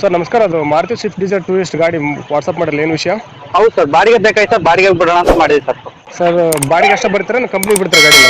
Sir ನಮಸ್ಕಾರ ಅದು Maruti Swift Dzire tourist ಗಾಡಿ ವಾಟ್ಸಪ್ ಮಾಡಲ್ಲ ಏನು ವಿಷಯ? ಹೌದು ಸರ್ ಬಾಡಿಗೆ ಬೇಕಾಯ್ತು ಸರ್ ಬಾಡಿಗೆ ಬಿಡೋಣ ಅಂತ ಮಾಡಿದ್ವಿ ಸರ್. ಸರ್ ಬಾಡಿಗೆ ಅಷ್ಟೇ ಬರ್ತೀರಾ ಕಂಪ್ನಿ ಬಿಡ್ತಾರೆ ಗಾಡಿ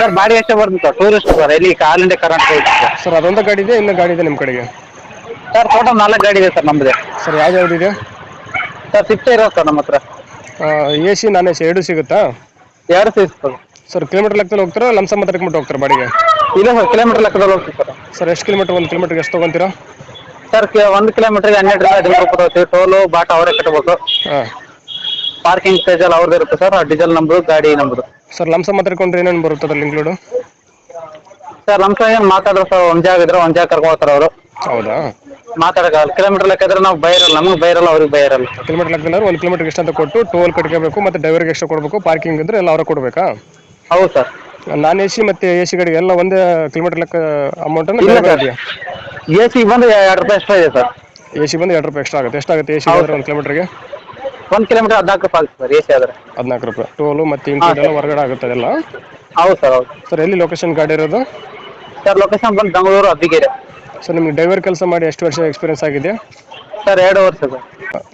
ಸರ್ ಬಾಡಿಗೆ ಅಷ್ಟೇ ಬರ್ತದೆ ಸರ್ ಟೂರಿಸ್ಟ್ ಸರ್ ಇಲ್ಲಿ all India Karnataka sir. Sir ಅದೊಂದು ಗಾಡಿ ಇದೆ ಇನ್ನೊಂದು ಗಾಡಿ ಇದೆ ನಿಮ್ಮ ಕಡೆಗೆ? ಸರ್ ಟೋಟಲ್ ನಾಲ್ಕು ಗಾಡಿ ಇದೆ ಸರ್ ನಮ್ಮದೇ ಸರ್ ಯಾವ್ದು ಯಾವ್ದು ಇದೆ? ಸರ್ ಸಿಕ್ಸ್ ಇರೋ ಸರ್ ನಮ್ಮ ಹತ್ರ. A C non A C ಎರಡು ಸಿಗುತ್ತಾ? ಎರಡು ಸಿಗುತ್ತೆ ಸರ್. ಕಿಲೋಮೀಟರ್ ಲೆಕ್ಕದಲ್ಲಿ ಹೋಗ್ತಾರಾ ಮಾತ್ರ ಕಿಲೋಮೀಟರ್ ಹೋಗ್ತಾರೆ ಬಾಡಿಗೆ? ಇಲ್ಲ ಸರ್ ಕಿಲೋಮೀಟರ್ ಲೆಕ್ಕದಲ್ಲಿ ಹೋಗ್ತೀವಿ ಸರ್. ಸರ್ ಎಷ್ಟು ಕಿಲೋಮೀಟರ್ ಒಂದು ಕಿಲೋಮೀಟರ್ಗೆ ಎಷ್ಟು ತೊಗೊಂತೀರಾ? ಸರ್ ಒಂದು ಕಿಲೋಮೀಟ್ರಿಗೆ ಹನ್ನೆರಡು ಹದಿಮೂರು ರೂಪಾಯಿ ತಗೋತೀವಿ. ಟೋಲು ಬಾಟ ಅವರೇ ಕಟ್ಟಬೇಕು ಹಾಂ. ಪಾರ್ಕಿಂಗ್ ಎಲ್ಲ ಅವ್ರದ್ದು ಇರುತ್ತೆ ಸರ್ ಡೀಸೆಲ್ ನಮ್ದು ಗಾಡಿ ನಮ್ದು ಸರ್ ಲಂಸ ಮಾತ್ರ ಕೊಂಡ್ರೆ ಏನೇನು ಬರುತ್ತೆ ಅದ್ರಲ್ಲಿ ಇನ್ಕ್ಲೂಡ್ ಸರ್ ನಮ್ಮ ಏನು ಮಾತಾಡೋ ಸರ್ ಒಂದ್ ಜಾಗ ಇದ್ರೆ ಒಂದ್ ಜಾಗ ಕರ್ಕೊಂಡು ಹೋಗ್ತಾರೆ ಅವರು. ಹೌದಾ? ಮಾತಾಡೋಕ್ಕಾಗಲ್ಲ ಕಿಲೋಮೀಟರ್ ಲೆಕ್ಕ ಇದ್ರೆ ನಾವು ಬೈರಲ್ಲ ನಮಗೆ ಬೈರಲ್ಲ ಅವ್ರಿಗೆ ಬೈರಲ್ಲ ಕಿಲೋಮೀಟರ್ ಲೆಕ್ಕದಲ್ಲಿ ಒಂದು ಕಿಲೋಮೀಟರ್ ಎಷ್ಟು ಅಂತ ಕೊಟ್ಟು ಟೋಲ್ ಕಟ್ಕೋಬೇಕು ಮತ್ತು ಡ್ರೈವರ್ಗೆ ಎಷ್ಟು ಕೊಡಬೇಕು ಪಾರ್ಕಿಂಗ್ ಇದ್ರೆ ಎಲ್ಲ ಅವರೇ ಕೊಡಬೇಕಾ? ಹೌದು ಸರ್. ನಾನ್ ಎ ಸಿ ಮತ್ತು ಎ ಸಿ ಗಾಡಿ ಎಲ್ಲ ಒಂದೇ ಕಿಲೋಮೀಟರ್ ಲೆಕ್ಕ ಅಮೌಂಟನ್ನು ಇಲ್ಲ ಸರ್. ಎ ಸಿ ಬಂದು ಎರಡು ರೂಪಾಯಿ ಎಕ್ಸ್ಟ್ರಾ ಇದೆ ಸರ್. ಎ ಸಿ ಬಂದು ಎರಡು ರೂಪಾಯಿ ಎಕ್ಸ್ಟ್ರಾ ಆಗುತ್ತೆ. ಎಷ್ಟಾಗುತ್ತೆ ಎ ಸಿ ಹೌದು. ಆದರೆ ಒಂದು ಕಿಲೋಮೀಟರ್ಗೆ ಒಂದು ಕಿಲೋಮೀಟರ್ ಹದಿನಾಲ್ಕು ರೂಪಾಯಿ ಆಗುತ್ತೆ ಸರ್ ಎ ಸಿ ಆದರೆ. ಹದಿನಾಲ್ಕು ರೂಪಾಯಿ. ಟೋಲು ಮತ್ತು ಇನ್ಕ್ಲೂಡ್ ಎಲ್ಲ ಹೊರಗಡೆ ಆಗುತ್ತೆ ಅದೆಲ್ಲ? ಹೌದು ಸರ್ ಹೌದು. ಸರ್ ಎಲ್ಲಿ ಲೊಕೇಶನ್ ಗಾಡಿ ಇರೋದು? ಸರ್ ಲೊಕೇಶನ್ ಬಂದು ಬೆಂಗಳೂರು ಅಬ್ಬಿಗೆರೆ ಸರ್ ನಿಮ್ಗೆ ಡ್ರೈವರ್ ಕೆಲಸ ಮಾಡಿ ಎಷ್ಟು ವರ್ಷ ಎಕ್ಸ್ಪೀರಿಯನ್ಸ್ ಆಗಿದೆ ಸರ್ ಎರಡು ವರ್ಷ ಸರ್.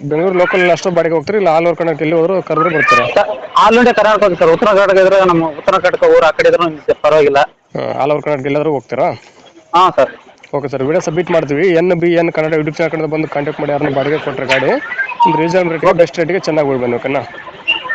ಬೆಂಗಳೂರು ಲೋಕಲ್ ಅಷ್ಟು ಬಾಡಿಗೆ ಹೋಗ್ತೀರಿ? ಇಲ್ಲ ಆಲ್ ಓವರ್ ಕರ್ನಾಟಕ ಎಲ್ಲಿ ಹೋದ್ರು ಕರೆದ್ರೆ ಬರ್ತಾರೆ? Sir all India Karnataka sir. ಉತ್ತರ ಕರ್ನಾಟಕ ಇದ್ರೆ ನಮ್ಮ ಉತ್ತರ ಕರ್ನಾಟಕ ಊರು ಆ ಕಡೆ ಇದ್ರೂ ಪರವಾಗಿಲ್ಲ. ಆಲ್ ಓವರ್ ಕರ್ನಾಟಕ ಎಲ್ಲಾದ್ರೂ ಹೋಗ್ತೀರಾ? ಹಾಂ sir. Okay sir video submit ಮಾಡ್ತೀವಿ. N B N Kannada YouTube channel ಕಡೆ ಬಂದು ಕಾಂಟ್ಯಾಕ್ಟ್ ಮಾಡಿ, ಯಾರನ್ನ ಬಾಡಿಗೆ ಕೊಟ್ಟರೆ ಗಾಡಿ. ಒಂದು ರೀಸನಬಲ್ ರೇಟಿಗೆ ಬೆಸ್ಟ್ ರೇಟಿಗೆ ಚೆನ್ನಾಗಿ ಉಳ್ಬೇಕು ಓಕೆನಾ